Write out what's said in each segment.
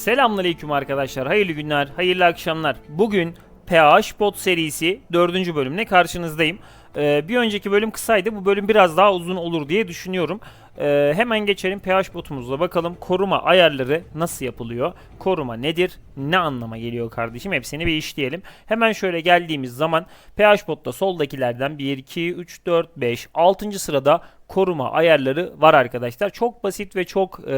Selamünaleyküm arkadaşlar. Hayırlı günler, hayırlı akşamlar. Bugün PH Bot serisi 4. bölümle karşınızdayım. Ee, bir önceki bölüm kısaydı. Bu bölüm biraz daha uzun olur diye düşünüyorum. Ee, hemen geçelim PH botumuzla bakalım koruma ayarları nasıl yapılıyor? Koruma nedir? Ne anlama geliyor kardeşim? Hepsini bir işleyelim. Hemen şöyle geldiğimiz zaman PH botta soldakilerden 1, 2, 3, 4, 5, 6. sırada koruma ayarları var arkadaşlar. Çok basit ve çok e,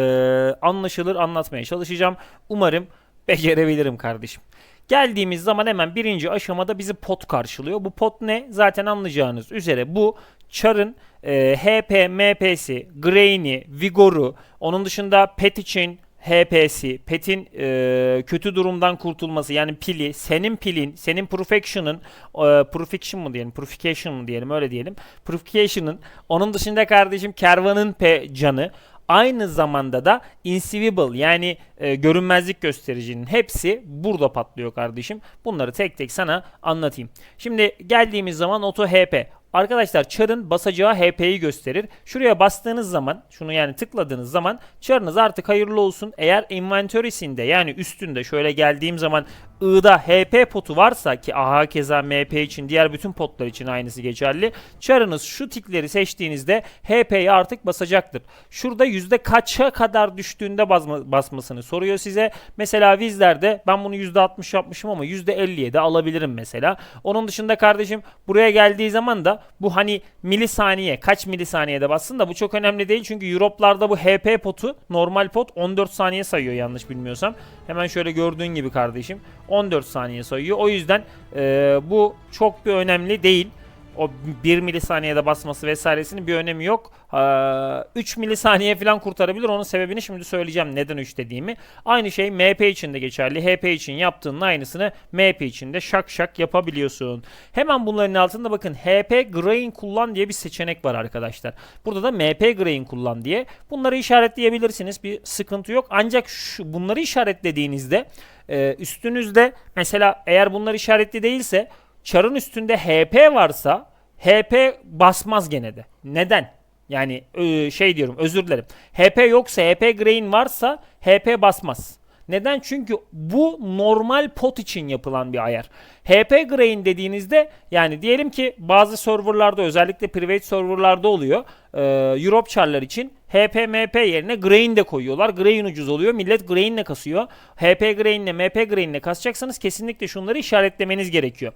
anlaşılır anlatmaya çalışacağım. Umarım becerebilirim kardeşim. Geldiğimiz zaman hemen birinci aşamada bizi pot karşılıyor. Bu pot ne? Zaten anlayacağınız üzere bu Char'ın e, HP, MP'si, Grain'i, Vigor'u, onun dışında Pet için HP'si, Pet'in e, kötü durumdan kurtulması yani pili, senin pilin, senin Perfection'ın, e, Perfection mı diyelim, Purification mı diyelim öyle diyelim. Purification'ın, onun dışında kardeşim Kervan'ın P canı, aynı zamanda da Invisible yani e, görünmezlik göstericinin hepsi burada patlıyor kardeşim. Bunları tek tek sana anlatayım. Şimdi geldiğimiz zaman Auto HP. Arkadaşlar Char'ın basacağı HP'yi gösterir. Şuraya bastığınız zaman, şunu yani tıkladığınız zaman Char'ınız artık hayırlı olsun. Eğer inventory'sinde yani üstünde şöyle geldiğim zaman I'da HP potu varsa ki aha keza MP için diğer bütün potlar için aynısı geçerli. Char'ınız şu tikleri seçtiğinizde HP'yi artık basacaktır. Şurada yüzde kaça kadar düştüğünde basma, basmasını soruyor size. Mesela Vizler'de ben bunu yüzde 60 yapmışım ama yüzde 50'ye de alabilirim mesela. Onun dışında kardeşim buraya geldiği zaman da bu hani milisaniye kaç milisaniyede bassın da bu çok önemli değil. Çünkü Europe'larda bu HP potu normal pot 14 saniye sayıyor yanlış bilmiyorsam. Hemen şöyle gördüğün gibi kardeşim 14 saniye sayıyor. O yüzden e, bu çok bir önemli değil. O 1 milisaniyede basması vesairesinin bir önemi yok. Ee, 3 milisaniye falan kurtarabilir. Onun sebebini şimdi söyleyeceğim neden 3 dediğimi. Aynı şey MP için de geçerli. HP için yaptığının aynısını MP için de şak şak yapabiliyorsun. Hemen bunların altında bakın HP Grain kullan diye bir seçenek var arkadaşlar. Burada da MP Grain kullan diye. Bunları işaretleyebilirsiniz. Bir sıkıntı yok. Ancak şu, bunları işaretlediğinizde e, üstünüzde mesela eğer bunlar işaretli değilse Char'ın üstünde HP varsa HP basmaz gene de. Neden? Yani e, şey diyorum özür dilerim. HP yoksa HP Grain varsa HP basmaz. Neden? Çünkü bu normal pot için yapılan bir ayar. HP Grain dediğinizde yani diyelim ki bazı serverlarda özellikle private serverlarda oluyor. Ee, Europe char'lar için HP MP yerine Grain de koyuyorlar. Grain ucuz oluyor. Millet Grain ile kasıyor. HP Grain ile MP Grain ile kasacaksanız kesinlikle şunları işaretlemeniz gerekiyor.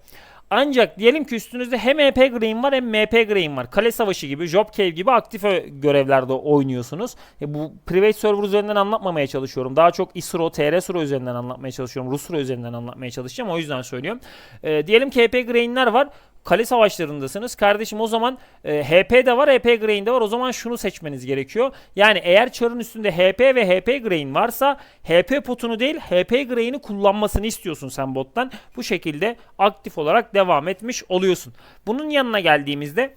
Ancak diyelim ki üstünüzde hem EP Green var hem MP Green var. Kale Savaşı gibi, Job Cave gibi aktif görevlerde oynuyorsunuz. E bu private server üzerinden anlatmamaya çalışıyorum. Daha çok ISRO, TR üzerinden anlatmaya çalışıyorum. Rusro üzerinden anlatmaya çalışacağım. O yüzden söylüyorum. E, diyelim ki EP Green'ler var kale savaşlarındasınız. Kardeşim o zaman e, HP de var, HP Grain de var. O zaman şunu seçmeniz gerekiyor. Yani eğer çarın üstünde HP ve HP Grain varsa HP potunu değil HP Grain'i kullanmasını istiyorsun sen bottan. Bu şekilde aktif olarak devam etmiş oluyorsun. Bunun yanına geldiğimizde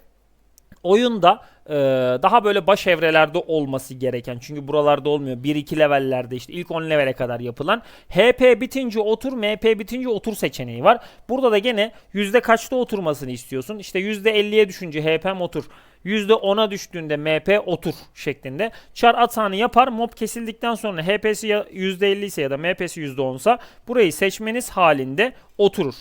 oyunda e, daha böyle baş evrelerde olması gereken çünkü buralarda olmuyor 1-2 levellerde işte ilk 10 levele kadar yapılan HP bitince otur MP bitince otur seçeneği var. Burada da gene yüzde kaçta oturmasını istiyorsun işte yüzde 50'ye düşünce HP'm otur %10'a düştüğünde MP otur şeklinde. Char atağını yapar. Mob kesildikten sonra HP'si %50 ise ya da MP'si %10 ise burayı seçmeniz halinde oturur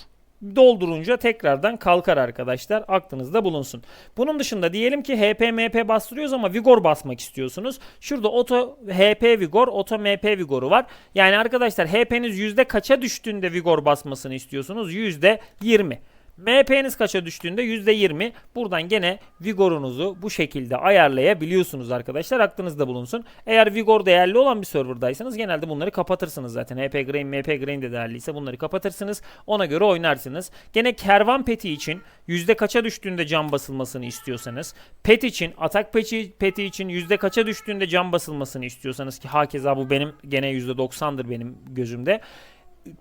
doldurunca tekrardan kalkar arkadaşlar. Aklınızda bulunsun. Bunun dışında diyelim ki HP MP bastırıyoruz ama Vigor basmak istiyorsunuz. Şurada Auto HP Vigor, Auto MP Vigor'u var. Yani arkadaşlar HP'niz yüzde kaça düştüğünde Vigor basmasını istiyorsunuz? Yüzde 20. MP'niz kaça düştüğünde %20. Buradan gene Vigor'unuzu bu şekilde ayarlayabiliyorsunuz arkadaşlar. Aklınızda bulunsun. Eğer Vigor değerli olan bir serverdaysanız genelde bunları kapatırsınız zaten. HP Grain, MP Grain de değerliyse bunları kapatırsınız. Ona göre oynarsınız. Gene kervan peti için yüzde kaça düştüğünde cam basılmasını istiyorsanız, pet için, atak peti, peti için yüzde kaça düştüğünde cam basılmasını istiyorsanız ki hakeza bu benim gene %90'dır benim gözümde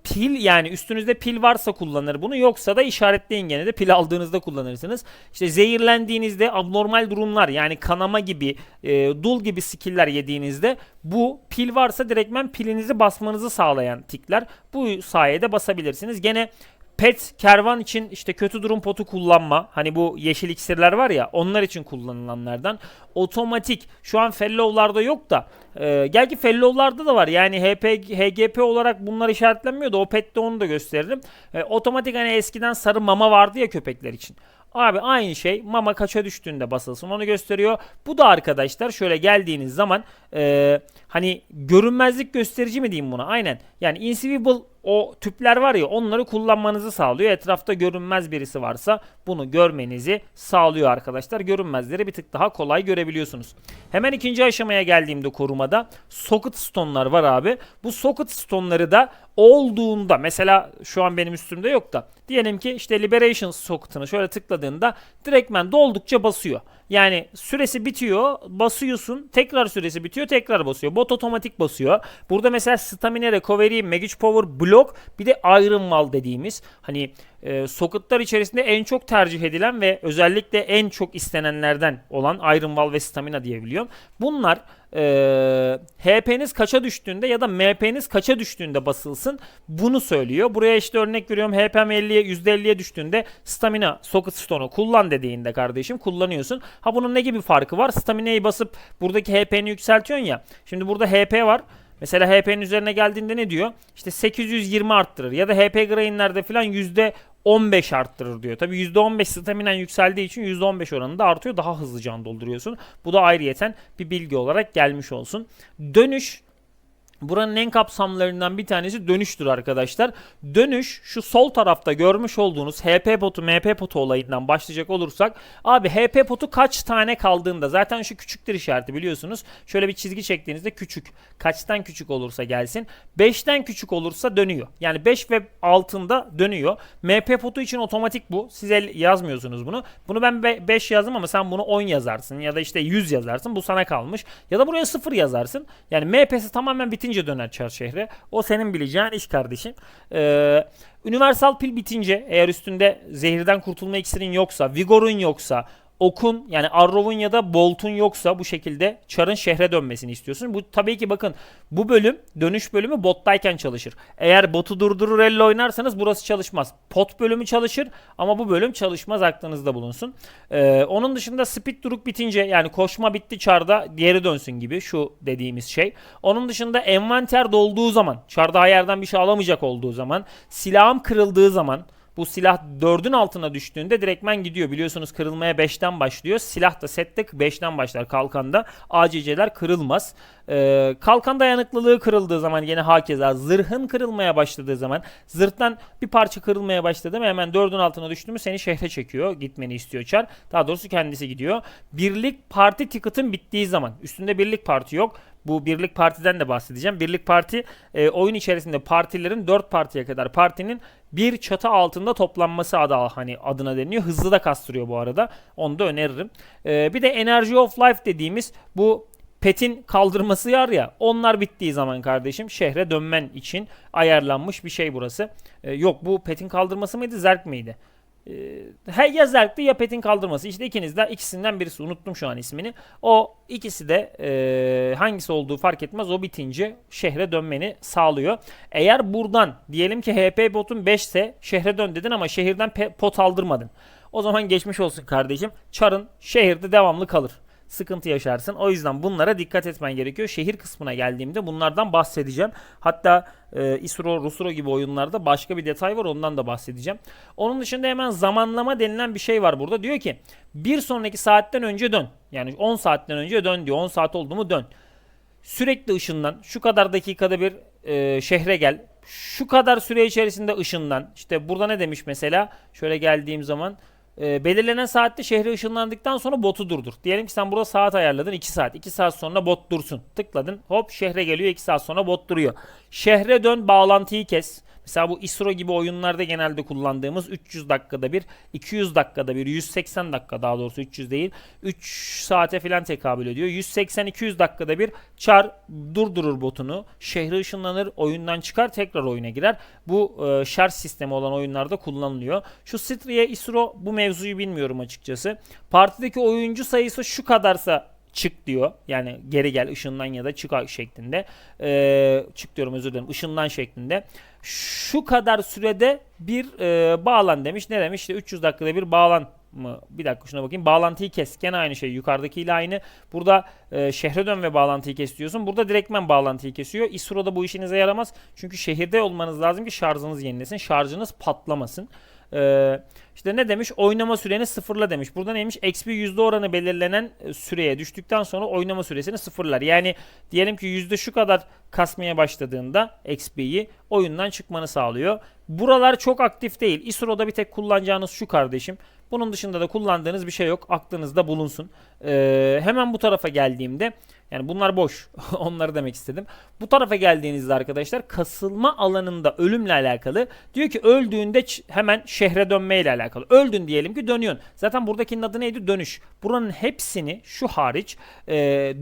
pil yani üstünüzde pil varsa kullanır bunu yoksa da işaretleyin gene de pil aldığınızda kullanırsınız. İşte zehirlendiğinizde abnormal durumlar yani kanama gibi e, dul gibi skiller yediğinizde bu pil varsa direktmen pilinizi basmanızı sağlayan tikler bu sayede basabilirsiniz. Gene Pet kervan için işte kötü durum potu kullanma. Hani bu yeşil iksirler var ya onlar için kullanılanlardan. Otomatik şu an fellow'larda yok da e, gel ki fellow'larda da var. Yani HP, HGP olarak bunlar işaretlenmiyor da o pette onu da gösteririm. E, otomatik hani eskiden sarı mama vardı ya köpekler için. Abi aynı şey mama kaça düştüğünde basılsın onu gösteriyor. Bu da arkadaşlar şöyle geldiğiniz zaman e, hani görünmezlik gösterici mi diyeyim buna? Aynen. Yani invisible o tüpler var ya onları kullanmanızı sağlıyor. Etrafta görünmez birisi varsa bunu görmenizi sağlıyor arkadaşlar. Görünmezleri bir tık daha kolay görebiliyorsunuz. Hemen ikinci aşamaya geldiğimde korumada socket stone'lar var abi. Bu socket stone'ları da olduğunda mesela şu an benim üstümde yok da diyelim ki işte liberation socket'ını şöyle tıkladığında direktmen doldukça basıyor. Yani süresi bitiyor, basıyorsun, tekrar süresi bitiyor, tekrar basıyor. Bot otomatik basıyor. Burada mesela stamina recovery, magic power, block bir de iron wall dediğimiz hani e, socketlar içerisinde en çok tercih edilen ve özellikle en çok istenenlerden olan iron wall ve stamina diyebiliyorum. Bunlar e, HP'niz kaça düştüğünde ya da MP'niz kaça düştüğünde basılsın bunu söylüyor. Buraya işte örnek veriyorum HP'm 50'ye %50'ye düştüğünde stamina socket stone'u kullan dediğinde kardeşim kullanıyorsun. Ha bunun ne gibi farkı var? Stamina'yı basıp buradaki HP'ni yükseltiyorsun ya. Şimdi burada HP var. Mesela HP'nin üzerine geldiğinde ne diyor? İşte 820 arttırır ya da HP grindlerde falan %15 arttırır diyor. Tabi %15 staminen yükseldiği için %15 oranında artıyor. Daha hızlı can dolduruyorsun. Bu da ayrıyeten bir bilgi olarak gelmiş olsun. Dönüş Buranın en kapsamlarından bir tanesi dönüştür arkadaşlar. Dönüş şu sol tarafta görmüş olduğunuz HP potu MP potu olayından başlayacak olursak abi HP potu kaç tane kaldığında zaten şu küçüktür işareti biliyorsunuz. Şöyle bir çizgi çektiğinizde küçük. Kaçtan küçük olursa gelsin. 5'ten küçük olursa dönüyor. Yani 5 ve altında dönüyor. MP potu için otomatik bu. Siz el yazmıyorsunuz bunu. Bunu ben 5 yazdım ama sen bunu 10 yazarsın ya da işte 100 yazarsın. Bu sana kalmış. Ya da buraya 0 yazarsın. Yani MP'si tamamen bitince bitince döner çar şehre. O senin bileceğin iş kardeşim. Ee, universal pil bitince eğer üstünde zehirden kurtulma iksirin yoksa, vigorun yoksa, okun yani Arrow'un ya da Bolt'un yoksa bu şekilde Char'ın şehre dönmesini istiyorsun. Bu tabii ki bakın bu bölüm dönüş bölümü bottayken çalışır. Eğer botu durdurur elle oynarsanız burası çalışmaz. Pot bölümü çalışır ama bu bölüm çalışmaz aklınızda bulunsun. Ee, onun dışında speed duruk bitince yani koşma bitti Char'da geri dönsün gibi şu dediğimiz şey. Onun dışında envanter dolduğu zaman Char'da yerden bir şey alamayacak olduğu zaman silahım kırıldığı zaman bu silah 4'ün altına düştüğünde direktmen gidiyor. Biliyorsunuz kırılmaya 5'ten başlıyor. Silah da sette 5'ten başlar kalkanda. ACC'ler kırılmaz. Ee, kalkan dayanıklılığı kırıldığı zaman yine hakeza zırhın kırılmaya başladığı zaman zırhtan bir parça kırılmaya başladı mı hemen 4'ün altına düştü mü seni şehre çekiyor. Gitmeni istiyor çar. Daha doğrusu kendisi gidiyor. Birlik parti ticket'ın bittiği zaman üstünde birlik parti yok. Bu birlik partiden de bahsedeceğim. Birlik parti e, oyun içerisinde partilerin 4 partiye kadar partinin bir çatı altında toplanması adı hani adına deniyor. Hızlı da kastırıyor bu arada. Onu da öneririm. E, bir de Energy of Life dediğimiz bu petin kaldırması var ya onlar bittiği zaman kardeşim şehre dönmen için ayarlanmış bir şey burası. E, yok bu petin kaldırması mıydı zerk miydi? He ya ya Pet'in kaldırması. İşte ikiniz de ikisinden birisi. Unuttum şu an ismini. O ikisi de e, hangisi olduğu fark etmez. O bitince şehre dönmeni sağlıyor. Eğer buradan diyelim ki HP botun 5 ise şehre dön dedin ama şehirden pot aldırmadın. O zaman geçmiş olsun kardeşim. Çarın şehirde devamlı kalır sıkıntı yaşarsın. O yüzden bunlara dikkat etmen gerekiyor. Şehir kısmına geldiğimde bunlardan bahsedeceğim. Hatta e, Isro, Rusro gibi oyunlarda başka bir detay var ondan da bahsedeceğim. Onun dışında hemen zamanlama denilen bir şey var burada. Diyor ki bir sonraki saatten önce dön. Yani 10 saatten önce dön diyor. 10 saat oldu mu dön. Sürekli ışından şu kadar dakikada bir e, şehre gel. Şu kadar süre içerisinde ışından. İşte burada ne demiş mesela? Şöyle geldiğim zaman e, belirlenen saatte şehre ışınlandıktan sonra botu durdur. Diyelim ki sen burada saat ayarladın 2 saat. 2 saat sonra bot dursun. Tıkladın hop şehre geliyor 2 saat sonra bot duruyor. Şehre dön bağlantıyı kes. Mesela bu ISRO gibi oyunlarda genelde kullandığımız 300 dakikada bir, 200 dakikada bir, 180 dakika daha doğrusu 300 değil, 3 saate falan tekabül ediyor. 180-200 dakikada bir çar durdurur botunu, şehre ışınlanır, oyundan çıkar, tekrar oyuna girer. Bu e, şarj sistemi olan oyunlarda kullanılıyor. Şu Stria ISRO bu mevzuyu bilmiyorum açıkçası. Partideki oyuncu sayısı şu kadarsa çık diyor. Yani geri gel ışından ya da çık şeklinde. Ee, çık diyorum özür dilerim. Işından şeklinde. Şu kadar sürede bir e, bağlan demiş. Ne demiş? İşte 300 dakikada bir bağlan mı? Bir dakika şuna bakayım. Bağlantıyı kes. Gene aynı şey. Yukarıdakiyle aynı. Burada e, şehre dön ve bağlantıyı kes diyorsun. Burada direktmen bağlantıyı kesiyor. İSRO'da bu işinize yaramaz. Çünkü şehirde olmanız lazım ki şarjınız yenilesin. Şarjınız patlamasın. Ee, işte ne demiş? Oynama süreni sıfırla demiş. Burada neymiş? XP yüzde oranı belirlenen e, süreye düştükten sonra oynama süresini sıfırlar. Yani diyelim ki yüzde şu kadar kasmaya başladığında XP'yi oyundan çıkmanı sağlıyor. Buralar çok aktif değil. ISRO'da bir tek kullanacağınız şu kardeşim. Bunun dışında da kullandığınız bir şey yok. Aklınızda bulunsun. Ee, hemen bu tarafa geldiğimde yani bunlar boş. Onları demek istedim. Bu tarafa geldiğinizde arkadaşlar kasılma alanında ölümle alakalı diyor ki öldüğünde hemen şehre dönmeyle alakalı. Öldün diyelim ki dönüyorsun. Zaten buradakinin adı neydi? Dönüş. Buranın hepsini şu hariç e,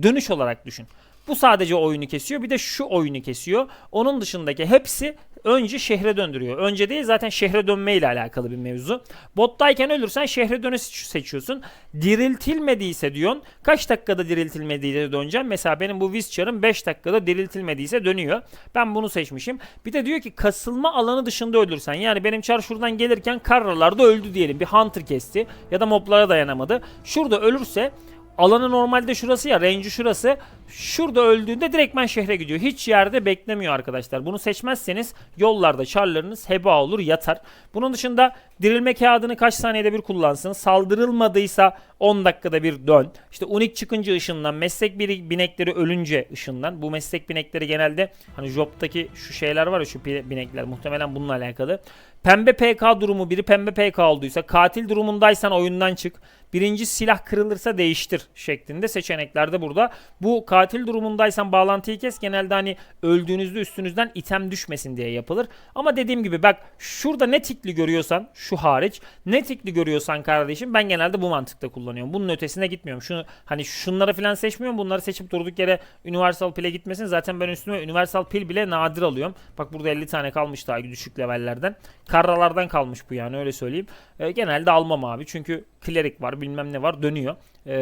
dönüş olarak düşün. Bu sadece oyunu kesiyor. Bir de şu oyunu kesiyor. Onun dışındaki hepsi önce şehre döndürüyor. Önce değil zaten şehre dönme ile alakalı bir mevzu. Bottayken ölürsen şehre dönüş seçiyorsun. Diriltilmediyse diyorsun. Kaç dakikada diriltilmediyse döneceğim. Mesela benim bu Wizchar'ım 5 dakikada diriltilmediyse dönüyor. Ben bunu seçmişim. Bir de diyor ki kasılma alanı dışında ölürsen. Yani benim çar şuradan gelirken karralarda öldü diyelim. Bir hunter kesti ya da moblara dayanamadı. Şurada ölürse Alanı normalde şurası ya range'i şurası. Şurada öldüğünde direktmen şehre gidiyor. Hiç yerde beklemiyor arkadaşlar. Bunu seçmezseniz yollarda çarlarınız heba olur yatar. Bunun dışında dirilme kağıdını kaç saniyede bir kullansın. Saldırılmadıysa 10 dakikada bir dön. İşte unik çıkınca ışından, meslek binekleri ölünce ışından. Bu meslek binekleri genelde hani Job'taki şu şeyler var ya şu binekler muhtemelen bununla alakalı. Pembe PK durumu biri pembe PK olduysa katil durumundaysan oyundan çık. Birinci silah kırılırsa değiştir şeklinde seçenekler de burada. Bu katil durumundaysan bağlantıyı kes. Genelde hani öldüğünüzde üstünüzden item düşmesin diye yapılır. Ama dediğim gibi bak şurada ne tikli görüyorsan şu hariç ne tikli görüyorsan kardeşim ben genelde bu mantıkta kullanıyorum. Bunun ötesine gitmiyorum. Şunu hani şunları falan seçmiyorum. Bunları seçip durduk yere Universal Pil'e gitmesin. Zaten ben üstüme Universal Pil bile nadir alıyorum. Bak burada 50 tane kalmış daha düşük levellerden. Karralardan kalmış bu yani öyle söyleyeyim. E, genelde almam abi. Çünkü klerik var bilmem ne var dönüyor. E,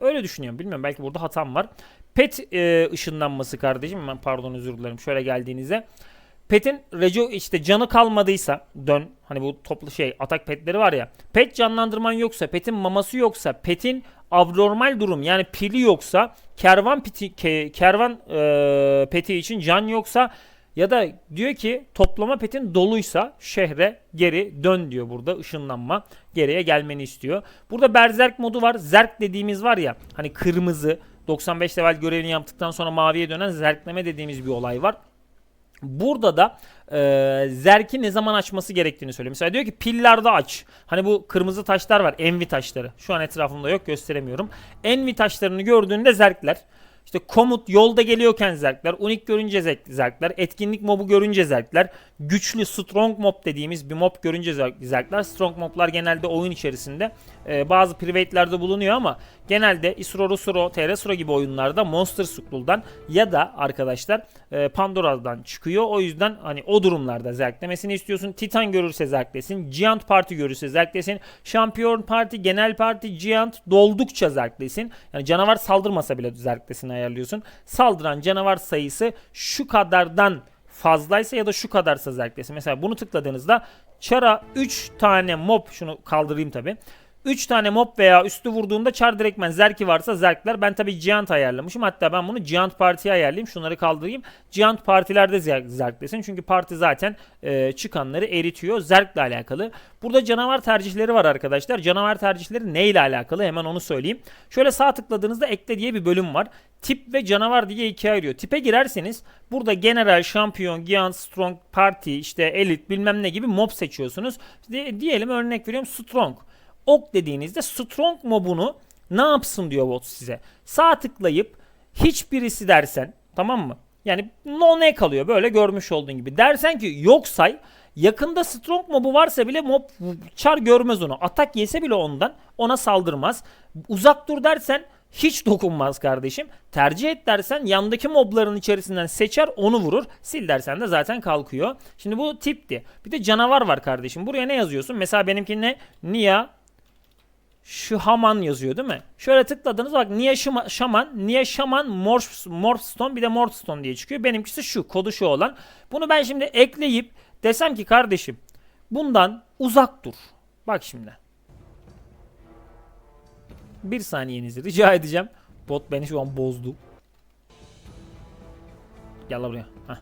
öyle düşünüyorum. Bilmiyorum belki burada hatam var. Pet e, ışınlanması kardeşim. Ben pardon özür dilerim. Şöyle geldiğinizde. Pet'in reco işte canı kalmadıysa dön. Hani bu toplu şey atak petleri var ya. Pet canlandırman yoksa, pet'in maması yoksa, pet'in abnormal durum yani pili yoksa, kervan piti, ke, kervan e, peti için can yoksa ya da diyor ki toplama petin doluysa şehre geri dön diyor burada ışınlanma. Geriye gelmeni istiyor. Burada berzerk modu var. Zerk dediğimiz var ya hani kırmızı 95 level görevini yaptıktan sonra maviye dönen zerkleme dediğimiz bir olay var. Burada da e, zerki ne zaman açması gerektiğini söylüyor. Mesela diyor ki pillerde aç. Hani bu kırmızı taşlar var. Envi taşları. Şu an etrafımda yok gösteremiyorum. Envi taşlarını gördüğünde zerkler. İşte komut yolda geliyorken zerkler, unik görünce zerkler, etkinlik mobu görünce zerkler, güçlü strong mob dediğimiz bir mob görünce zerkler. Strong moblar genelde oyun içerisinde e, bazı private'lerde bulunuyor ama genelde Isro, Rusuro, Teresuro gibi oyunlarda Monster School'dan ya da arkadaşlar e, Pandora'dan çıkıyor. O yüzden hani o durumlarda zerklemesini istiyorsun. Titan görürse zerklesin, Giant Party görürse zerklesin, Şampiyon Party, Genel Party, Giant doldukça zerklesin. Yani canavar saldırmasa bile zerklesin ayarlıyorsun. Saldıran canavar sayısı şu kadardan fazlaysa ya da şu kadarsa zerklesin. Mesela bunu tıkladığınızda çara 3 tane mob şunu kaldırayım tabi. 3 tane mob veya üstü vurduğunda çar direktmen zerki varsa zerkler. Ben tabi Giant ayarlamışım. Hatta ben bunu Giant Parti'ye ayarlayayım. Şunları kaldırayım. Giant partilerde zerk, zerklesin. Çünkü parti zaten e, çıkanları eritiyor. Zerkle alakalı. Burada canavar tercihleri var arkadaşlar. Canavar tercihleri ne ile alakalı? Hemen onu söyleyeyim. Şöyle sağ tıkladığınızda ekle diye bir bölüm var. Tip ve canavar diye ikiye ayırıyor. Tipe girerseniz burada general, şampiyon, giant, strong, party, işte elit bilmem ne gibi mob seçiyorsunuz. Diyelim örnek veriyorum strong ok dediğinizde strong mobunu ne yapsın diyor bot size. Sağ tıklayıp hiçbirisi dersen tamam mı? Yani no ne kalıyor böyle görmüş olduğun gibi. Dersen ki yok say yakında strong mobu varsa bile mob çar görmez onu. Atak yese bile ondan ona saldırmaz. Uzak dur dersen hiç dokunmaz kardeşim. Tercih et dersen yandaki mobların içerisinden seçer onu vurur. Sil dersen de zaten kalkıyor. Şimdi bu tipti. Bir de canavar var kardeşim. Buraya ne yazıyorsun? Mesela benimki ne? Nia Şu Haman yazıyor değil mi? Şöyle tıkladınız bak Nia Şama- Şaman, Nia Şaman Morph, Morphstone bir de Morphstone diye çıkıyor. Benimkisi şu kodu şu olan. Bunu ben şimdi ekleyip desem ki kardeşim bundan uzak dur. Bak şimdi. Bir saniyenizi rica edeceğim. Bot beni şu an bozdu. Gel buraya. Heh.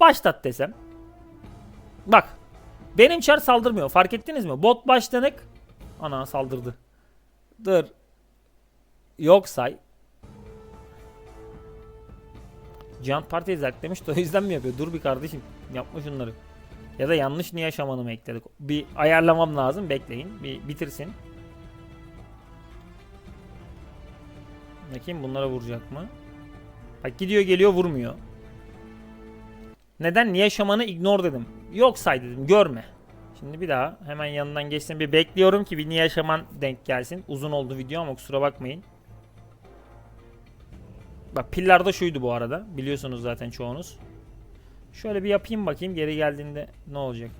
Başlat desem. Bak. Benim çar saldırmıyor. Fark ettiniz mi? Bot başlanık. Ana saldırdı. Dur. Yok say. Can Parti demiş de o yüzden mi yapıyor? Dur bir kardeşim. Yapma şunları. Ya da yanlış niye şamanı mı ekledik? Bir ayarlamam lazım. Bekleyin. Bir bitirsin. Bakayım bunlara vuracak mı? Bak gidiyor geliyor vurmuyor. Neden? Niye şamanı ignore dedim. Yok say dedim. Görme. Şimdi bir daha hemen yanından geçsin. Bir bekliyorum ki bir niye şaman denk gelsin. Uzun oldu video ama kusura bakmayın. Bak piller de şuydu bu arada. Biliyorsunuz zaten çoğunuz. Şöyle bir yapayım bakayım geri geldiğinde ne olacak.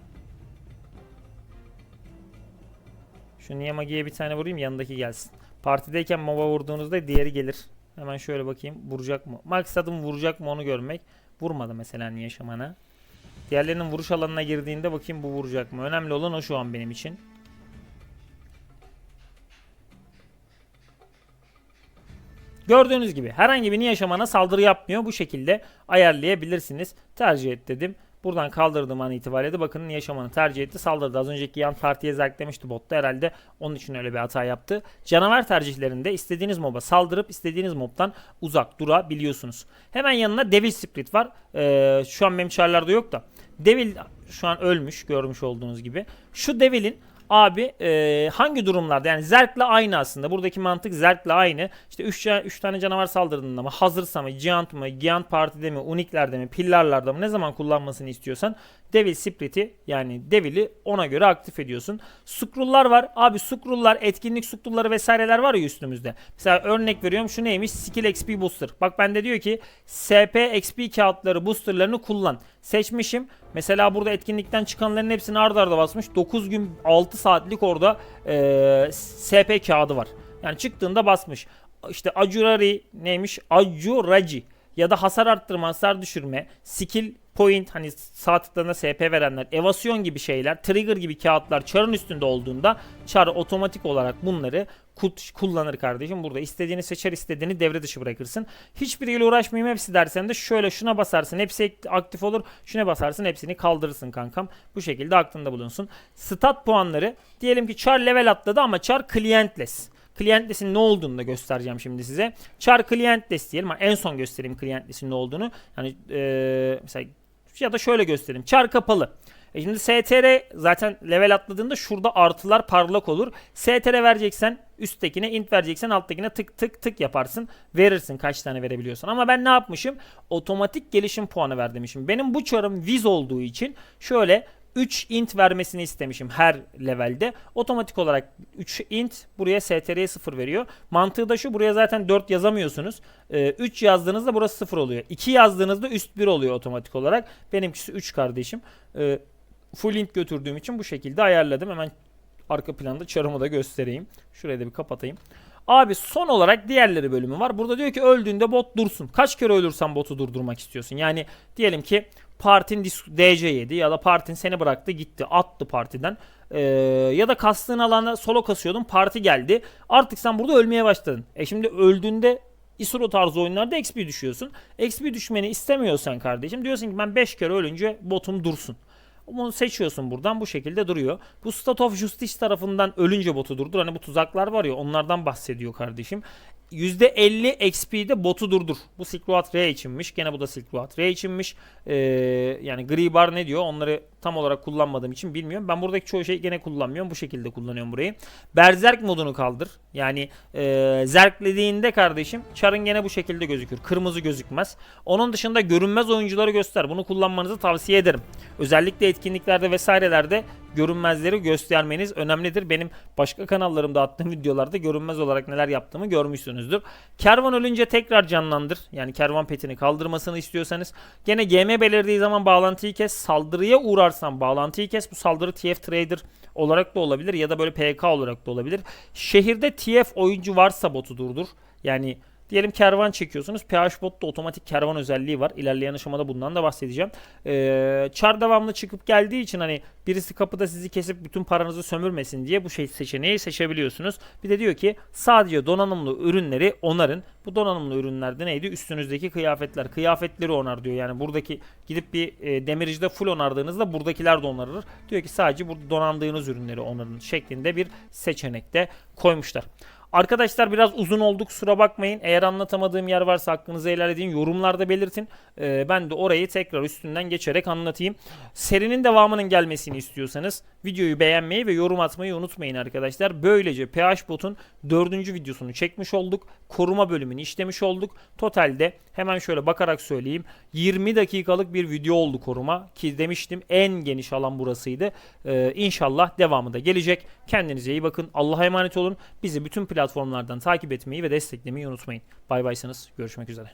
Şu Niyamagi'ye bir tane vurayım yanındaki gelsin. Partideyken MOB'a vurduğunuzda diğeri gelir. Hemen şöyle bakayım vuracak mı? Maksadım vuracak mı onu görmek. Vurmadı mesela şamana. Diğerlerinin vuruş alanına girdiğinde bakayım bu vuracak mı? Önemli olan o şu an benim için. Gördüğünüz gibi herhangi bir yaşamana saldırı yapmıyor. Bu şekilde ayarlayabilirsiniz. Tercih et dedim. Buradan kaldırdığım an itibariyle de bakın yaşamanı tercih etti. Saldırdı. Az önceki yan partiye zerklemişti botta. Herhalde onun için öyle bir hata yaptı. Canavar tercihlerinde istediğiniz moba saldırıp istediğiniz mobdan uzak durabiliyorsunuz. Hemen yanına Devil Spirit var. Ee, şu an benim çarlarda yok da. Devil şu an ölmüş görmüş olduğunuz gibi. Şu Devil'in Abi e, hangi durumlarda yani Zerk'le aynı aslında. Buradaki mantık Zerk'le aynı. İşte 3 üç tane canavar saldırdığında mı hazırsa mı Giant mı Giant Parti'de mi Unik'lerde mi Pillar'larda mı ne zaman kullanmasını istiyorsan Devil Spirit'i yani Devil'i ona göre aktif ediyorsun. Scroll'lar var. Abi Scroll'lar etkinlik Scroll'ları vesaireler var ya üstümüzde. Mesela örnek veriyorum şu neymiş? Skill XP Booster. Bak bende diyor ki SP XP kağıtları boosterlarını kullan. Seçmişim. Mesela burada etkinlikten çıkanların hepsini arda arda basmış. 9 gün 6 saatlik orada e, SP kağıdı var. Yani çıktığında basmış. İşte Ajurari neymiş? Ajuraji ya da hasar arttırma, hasar düşürme, skill point hani sağ tıklarına SP verenler, evasyon gibi şeyler, trigger gibi kağıtlar çarın üstünde olduğunda çar otomatik olarak bunları kullanır kardeşim. Burada istediğini seçer istediğini devre dışı bırakırsın. Hiçbiriyle uğraşmayayım hepsi dersen de şöyle şuna basarsın hepsi aktif olur. Şuna basarsın hepsini kaldırırsın kankam. Bu şekilde aklında bulunsun. Stat puanları diyelim ki char level atladı ama char clientless. Clientless'in ne olduğunu da göstereceğim şimdi size. Char clientless diyelim. En son göstereyim clientless'in ne olduğunu. Hani ee, mesela ya da şöyle göstereyim. Char kapalı. E şimdi STR zaten level atladığında şurada artılar parlak olur. STR vereceksen üsttekine int vereceksen alttakine tık tık tık yaparsın. Verirsin kaç tane verebiliyorsan. Ama ben ne yapmışım? Otomatik gelişim puanı ver demişim. Benim bu çarım viz olduğu için şöyle 3 int vermesini istemişim her levelde. Otomatik olarak 3 int buraya str'ye 0 veriyor. Mantığı da şu buraya zaten 4 yazamıyorsunuz. Ee, 3 yazdığınızda burası 0 oluyor. 2 yazdığınızda üst 1 oluyor otomatik olarak. Benimkisi 3 kardeşim. Ee, full int götürdüğüm için bu şekilde ayarladım. Hemen arka planda çarımı da göstereyim. Şurayı da bir kapatayım. Abi son olarak diğerleri bölümü var. Burada diyor ki öldüğünde bot dursun. Kaç kere ölürsen botu durdurmak istiyorsun. Yani diyelim ki partin DC yedi ya da partin seni bıraktı gitti attı partiden. Ee, ya da kastığın alana solo kasıyordun parti geldi. Artık sen burada ölmeye başladın. E şimdi öldüğünde Isuro tarzı oyunlarda XP düşüyorsun. XP düşmeni istemiyorsan kardeşim diyorsun ki ben 5 kere ölünce botum dursun. Bunu seçiyorsun buradan bu şekilde duruyor. Bu State of Justice tarafından ölünce botu durdur. Hani bu tuzaklar var ya onlardan bahsediyor kardeşim. %50 XP'de botu durdur. Bu Silk Road R içinmiş. Gene bu da Silk Road R içinmiş. Ee, yani gri bar ne diyor? Onları tam olarak kullanmadığım için bilmiyorum. Ben buradaki çoğu şeyi gene kullanmıyorum. Bu şekilde kullanıyorum burayı. Berserk modunu kaldır. Yani e, zerklediğinde kardeşim çarın gene bu şekilde gözükür. Kırmızı gözükmez. Onun dışında görünmez oyuncuları göster. Bunu kullanmanızı tavsiye ederim. Özellikle etkinliklerde vesairelerde görünmezleri göstermeniz önemlidir. Benim başka kanallarımda attığım videolarda görünmez olarak neler yaptığımı görmüşsünüzdür. Kervan ölünce tekrar canlandır. Yani kervan petini kaldırmasını istiyorsanız gene GM belirdiği zaman bağlantıyı kes. Saldırıya uğrar varsan bağlantıyı kes. Bu saldırı TF Trader olarak da olabilir ya da böyle PK olarak da olabilir. Şehirde TF oyuncu varsa botu durdur. Yani Diyelim kervan çekiyorsunuz. PH Bot'ta otomatik kervan özelliği var. İlerleyen aşamada bundan da bahsedeceğim. Ee, çar devamlı çıkıp geldiği için hani birisi kapıda sizi kesip bütün paranızı sömürmesin diye bu şey seçeneği seçebiliyorsunuz. Bir de diyor ki sadece donanımlı ürünleri onarın. Bu donanımlı ürünlerde neydi? Üstünüzdeki kıyafetler. Kıyafetleri onar diyor. Yani buradaki gidip bir e, demircide full onardığınızda buradakiler de onarılır. Diyor ki sadece burada donandığınız ürünleri onarın şeklinde bir seçenekte koymuşlar. Arkadaşlar biraz uzun oldu kusura bakmayın. Eğer anlatamadığım yer varsa hakkınızı helal edin. Yorumlarda belirtin. Ee, ben de orayı tekrar üstünden geçerek anlatayım. Serinin devamının gelmesini istiyorsanız videoyu beğenmeyi ve yorum atmayı unutmayın arkadaşlar. Böylece PH Bot'un dördüncü videosunu çekmiş olduk. Koruma bölümünü işlemiş olduk. Totalde hemen şöyle bakarak söyleyeyim. 20 dakikalık bir video oldu koruma. Ki demiştim en geniş alan burasıydı. Ee, inşallah devamı da gelecek. Kendinize iyi bakın. Allah'a emanet olun. Bizi bütün platformlardan takip etmeyi ve desteklemeyi unutmayın. Bay baysanız görüşmek üzere.